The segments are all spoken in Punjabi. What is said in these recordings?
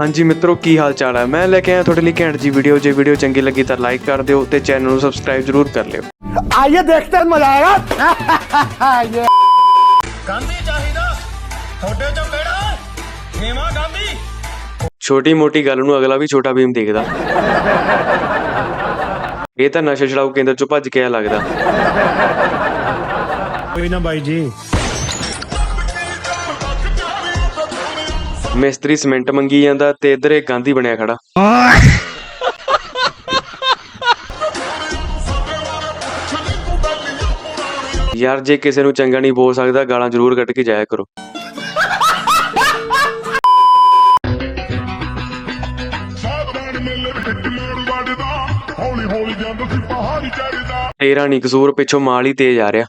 ਹਾਂਜੀ ਮਿੱਤਰੋ ਕੀ ਹਾਲ ਚਾਲ ਹੈ? ਮੈਂ ਲੈ ਕੇ ਆਇਆ ਤੁਹਾਡੇ ਲਈ ਘੈਂਟ ਜੀ ਵੀਡੀਓ ਜੇ ਵੀਡੀਓ ਚੰਗੀ ਲੱਗੀ ਤਾਂ ਲਾਈਕ ਕਰ ਦਿਓ ਤੇ ਚੈਨਲ ਨੂੰ ਸਬਸਕ੍ਰਾਈਬ ਜ਼ਰੂਰ ਕਰ ਲਿਓ। ਆਈਏ ਦੇਖਦੇ ਮਜ਼ਾ ਆਏਗਾ। ਗਾਂਧੀ ਚਾਹੀਦਾ ਤੁਹਾਡੇ ਚੋਂ ਕਿਹੜਾ? ਨੇਵਾ ਗਾਂਧੀ। ਛੋਟੀ ਮੋਟੀ ਗੱਲ ਨੂੰ ਅਗਲਾ ਵੀ ਛੋਟਾ ਵੀਮ ਦੇਖਦਾ। ਇਹ ਤਾਂ ਨਸ਼ਾ ਛੜਾਓ ਕੇਂਦਰ ਚੋਂ ਭੱਜ ਕੇ ਆ ਲੱਗਦਾ। ਕੋਈ ਨਾ ਬਾਈ ਜੀ ਮਿਸਤਰੀ ਸਿਮੈਂਟ ਮੰਗੀ ਜਾਂਦਾ ਤੇ ਇਧਰ ਇਹ ਗਾਂਧੀ ਬਣਿਆ ਖੜਾ। ਯਾਰ, ਜੇ ਕਿਸੇ ਨੂੰ ਚੰਗਾ ਨਹੀਂ ਬੋਲ ਸਕਦਾ, ਗਾਲਾਂ ਜ਼ਰੂਰ ਕੱਢ ਕੇ ਜਾਇਆ ਕਰੋ। ਤੇਰਾ ਨਹੀਂ ਕਸੂਰ ਪਿੱਛੋਂ ਮਾਲ ਹੀ ਤੇਜ਼ ਆ ਰਿਹਾ।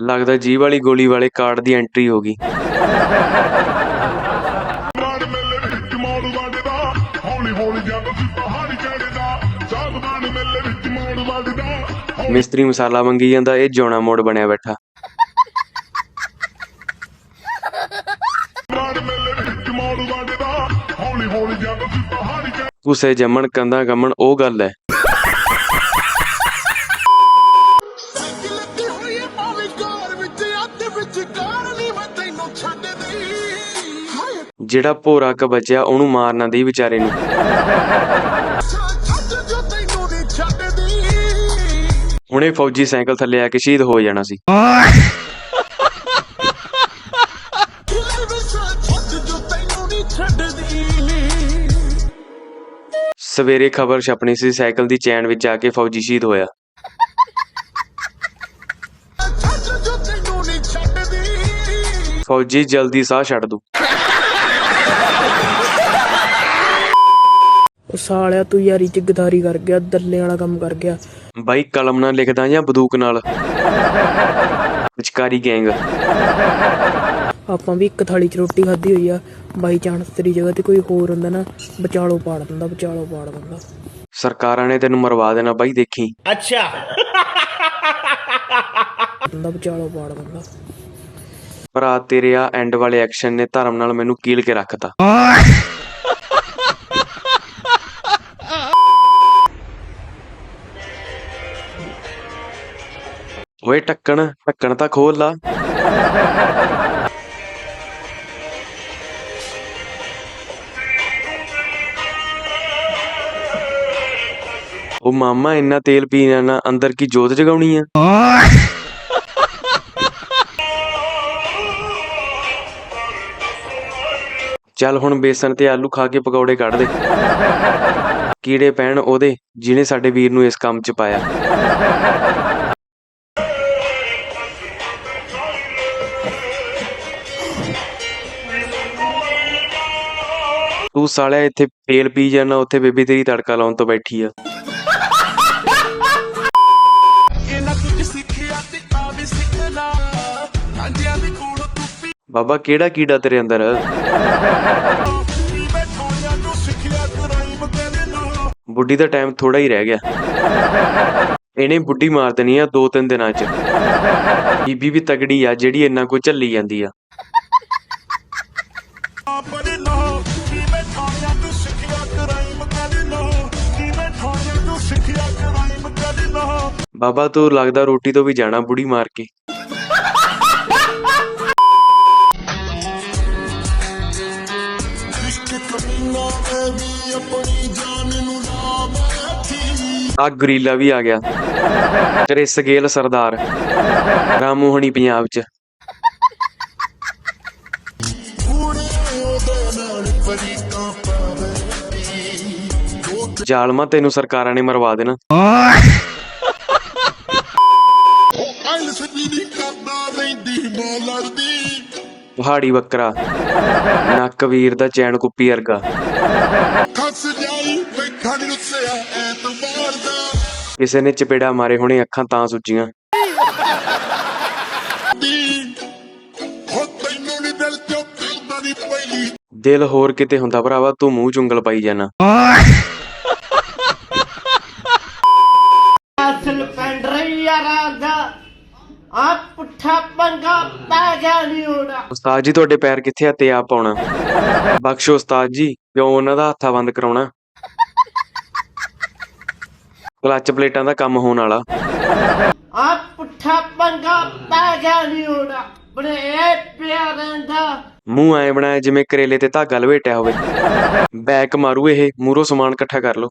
ਲੱਗਦਾ ਜੀ ਵਾਲੀ ਗੋਲੀ ਵਾਲੇ ਕਾਰਡ ਦੀ ਐਂਟਰੀ ਹੋ ਗਈ। ਸਾਵਧਾਨ ਮੇਲੇ ਵਿੱਚ ਮੋੜ ਵੱਜਦਾ ਹੌਲੀ ਹੌਲੀ ਜਾਂਦਾ ਸੀ ਪਹਾੜੀ ਚੜਦਾ ਸਾਵਧਾਨ ਮੇਲੇ ਵਿੱਚ ਮੋੜ ਵੱਜਦਾ ਹੌਲੀ ਮਿਸਤਰੀ ਮਸਾਲਾ ਮੰਗੀ ਜਾਂਦਾ ਇਹ ਜਿਉਣਾ ਮੋੜ ਬਣਿਆ ਬੈਠਾ। ਕੁਸੇ ਜੰਮਣ ਕੰਦਾ ਗੰਮਣ ਉਹ ਗੱਲ ਹੈ। ਜਿਹੜਾ ਭੋਰਾ ਕ ਬਚਿਆ, ਉਹਨੂੰ ਮਾਰਨਾ ਦੀ ਵਿਚਾਰੇ ਨੂੰ। ਨਹੀਂ ਹੁਣੇ ਫੌਜੀ ਸਾਈਕਲ ਥੱਲੇ ਆ ਕੇ ਸ਼ਹੀਦ ਹੋ ਜਾਣਾ ਸੀ। ਸਵੇਰੇ ਖਬਰ ਛਪਣੀ ਸੀ, ਸਾਈਕਲ ਦੀ ਚੈਨ ਵਿੱਚ ਆ ਕੇ ਫੌਜੀ ਸ਼ਹੀਦ ਹੋਇਆ। ਫੌਜੀ, ਜਲਦੀ ਸਾਹ ਛੱਡ ਦੂ। ਉਹ ਸਾਲਿਆ ਤੂੰ ਯਾਰੀ ਚ ਗਦਾਰੀ ਕਰ ਗਿਆ ਦੱਲੇ ਵਾਲਾ ਕੰਮ ਕਰ ਗਿਆ। ਬਾਈ ਕਲਮ ਨਾਲ ਲਿਖਦਾ ਜਾਂ ਬੰਦੂਕ ਨਾਲ? ਵਿਚਕਾਰੀ ਗੈਂਗ। ਆਪਾਂ ਵੀ ਇੱਕ ਥਾਲੀ ਚ ਰੋਟੀ ਖਾਧੀ ਹੋਈ ਆ ਬਾਈ ਚਾਂਸ ਤੇਰੀ ਜਗ੍ਹਾ ਤੇ ਕੋਈ ਹੋਰ ਹੁੰਦਾ ਨਾ ਵਿਚਾਲੋ ਪਾੜ ਦਿੰਦਾ ਵਿਚਾਲੋ ਪਾੜ ਦਿੰਦਾ। ਸਰਕਾਰਾਂ ਨੇ ਤੈਨੂੰ ਮਰਵਾ ਦੇਣਾ ਬਾਈ ਦੇਖੀ। ਦਿੰਦਾ ਵਿਚਾਲੋ ਪਾੜ ਦਿੰਦਾ। ਭਰਾ ਤੇਰੇ ਆ ਐਂਡ ਵਾਲੇ ਐਕਸ਼ਨ ਨੇ ਧਰਮ ਨਾਲ ਮੈਨੂੰ ਕੀਲ ਕੇ ਰੱਖਤਾ। ਓਏ ਟੱਕਣ ਟੱਕਣ ਤਾਂ ਖੋਲ ਲਾ। ਉਹ ਮਾਮਾ ਇੰਨਾ ਤੇਲ ਪੀ ਜਾਣਾ ਅੰਦਰ ਕੀ ਜੋਤ ਜਗਾਉਣੀ ਆ? ਚੱਲ ਹੁਣ ਬੇਸਣ ਤੇ ਆਲੂ ਖਾ ਕੇ ਪਕੌੜੇ ਕੱਢ ਦੇ। ਕੀੜੇ ਪੈਣ ਉਹਦੇ ਜਿਨੇ ਸਾਡੇ ਵੀਰ ਨੂੰ ਇਸ ਕੰਮ 'ਚ ਪਾਇਆ। ਤੂੰ ਸਾਲਿਆ ਇੱਥੇ ਤੇਲ ਪੀ ਜਾਣਾ ਉੱਥੇ ਬੇਬੀ ਤੇਰੀ ਤੜਕਾ ਲਾਉਣ ਤੋਂ ਬੈਠੀ ਆ। ਬਾਬਾ, ਕਿਹੜਾ ਕੀੜਾ ਤੇਰੇ ਅੰਦਰ? ਬੁੱਢੀ ਦਾ ਟਾਈਮ ਥੋੜਾ ਹੀ ਰਹਿ ਗਿਆ। ਇਹਨੇ ਬੁੱਢੀ ਮਾਰ ਦੇਣੀ ਆ ਦੋ ਤਿੰਨ ਦਿਨਾਂ 'ਚ। ਬੀਬੀ ਵੀ ਤਗੜੀ ਆ, ਜਿਹੜੀ ਇੰਨਾ ਕੁ ਝੱਲੀ ਜਾਂਦੀ ਆ। ਸਿੱਖਿਆ ਕਰਾਈਮ ਨਾ। ਸਿੱਖਿਆ ਕਰਾਈਮ ਨਾ। ਬਾਬਾ ਤੂੰ ਲੱਗਦਾ ਰੋਟੀ ਤੋਂ ਵੀ ਜਾਣਾ ਬੁੜੀ ਮਾਰ ਕੇ। ਆ ਗਰੀਲਾ ਵੀ ਆ ਗਿਆ। ਤੇਰੇ ਸਗੇਲ ਸਰਦਾਰ। ਰਾਮੂ ਹਣੀ ਪੰਜਾਬ 'ਚ। ਜ਼ਾਲਮਾ ਤੈਨੂੰ ਸਰਕਾਰਾਂ ਨੇ ਮਰਵਾ ਦੇਣਾ। ਪਹਾੜੀ ਬੱਕਰਾ, ਨੱਕ ਵੀਰ ਦਾ ਚੈਨ ਕੁੱਪੀ ਵਰਗਾ। ਕਿਸੇ ਨੇ ਚਪੇੜਾ ਮਾਰੇ ਹੋਣੇ ਅੱਖਾਂ ਤਾਂ ਸੁੱਜੀਆਂ। ਦਿਲ ਦਿਲ ਹੋਰ ਕਿਤੇ ਹੁੰਦਾ ਭਰਾਵਾ, ਤੂੰ ਮੂੰਹ ਚੁੰਗਲ ਪਾਈ ਜਾਣਾ। ਯਾਰਾ ਦਾ ਆ ਪੁੱਠਾ ਪੰਗਾ ਪੈ ਗਿਆ ਨਹੀਂ ਹੋਣਾ ਉਸਤਾਦ ਜੀ ਤੁਹਾਡੇ ਪੈਰ ਕਿੱਥੇ ਆ? ਤੇ ਆ ਪਾਉਣਾ ਬਖਸ਼ੋ ਉਸਤਾਦ ਜੀ ਕਿਉਂ ਉਹਨਾਂ ਦਾ ਹੱਥਾ ਬੰਦ ਕਰਾਉਣਾ? ਕਲੱਚ ਪਲੇਟਾਂ ਦਾ ਕੰਮ ਹੋਣ ਵਾਲਾ। ਆ ਪੁੱਠਾ ਪੰਗਾ ਪੈ ਗਿਆ ਨਹੀਂ ਹੋਣਾ ਬੜੇ ਪਿਆ ਰਹਿੰਦਾ। ਮੂੰਹ ਐ ਬਣਾਇਆ ਜਿਵੇਂ ਕਰੇਲੇ ਤੇ ਧਾਗਾ ਲਵੇਟਿਆ ਹੋਵੇ। ਬੈਕ ਮਾਰੂ ਇਹ ਮੂਰੋ ਸਮਾਨ ਇਕੱਠਾ ਕਰ ਲਓ।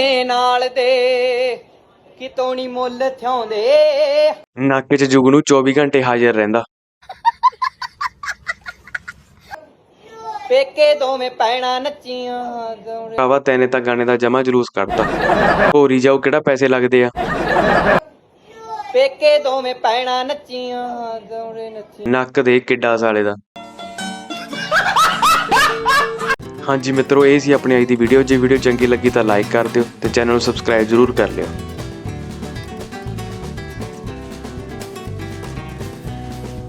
ਜੰਮੇ ਨਾਲ ਦੇ ਕਿਤੋਂ ਨਹੀਂ ਮੁੱਲ ਥਿਆਉਂਦੇ। ਨੱਕ 'ਚ ਜੁਗਨੂ 24 ਘੰਟੇ ਹਾਜ਼ਰ ਰਹਿੰਦਾ। ਪੇਕੇ ਦੋਵੇਂ ਪੈਣਾ ਨੱਚੀਆਂ ਭਰਾਵਾ ਤੈਨੇ ਤਾਂ ਗਾਣੇ ਦਾ ਜਮਾ ਜਲੂਸ ਕੱਢਤਾ। ਹੋਰੀ ਜਾਓ ਕਿਹੜਾ ਪੈਸੇ ਲੱਗਦੇ ਆ? ਪੇਕੇ ਦੋਵੇਂ ਪੈਣਾ ਨੱਚੀਆਂ ਗੌਰੇ ਨੱਚੀ ਨੱਕ ਦੇ ਕਿੱਡਾ ਸਾਲੇ ਦਾ। ਹਾਂਜੀ ਮਿੱਤਰੋ, ਇਹ ਸੀ ਆਪਣੀ ਅੱਜ ਦੀ ਵੀਡੀਓ ਜੇ ਵੀਡੀਓ ਚੰਗੀ ਲੱਗੀ ਤਾਂ ਲਾਈਕ ਕਰ ਦਿਓ ਤੇ ਚੈਨਲ ਨੂੰ ਸਬਸਕ੍ਰਾਈਬ ਜ਼ਰੂਰ ਕਰ ਲਿਓ।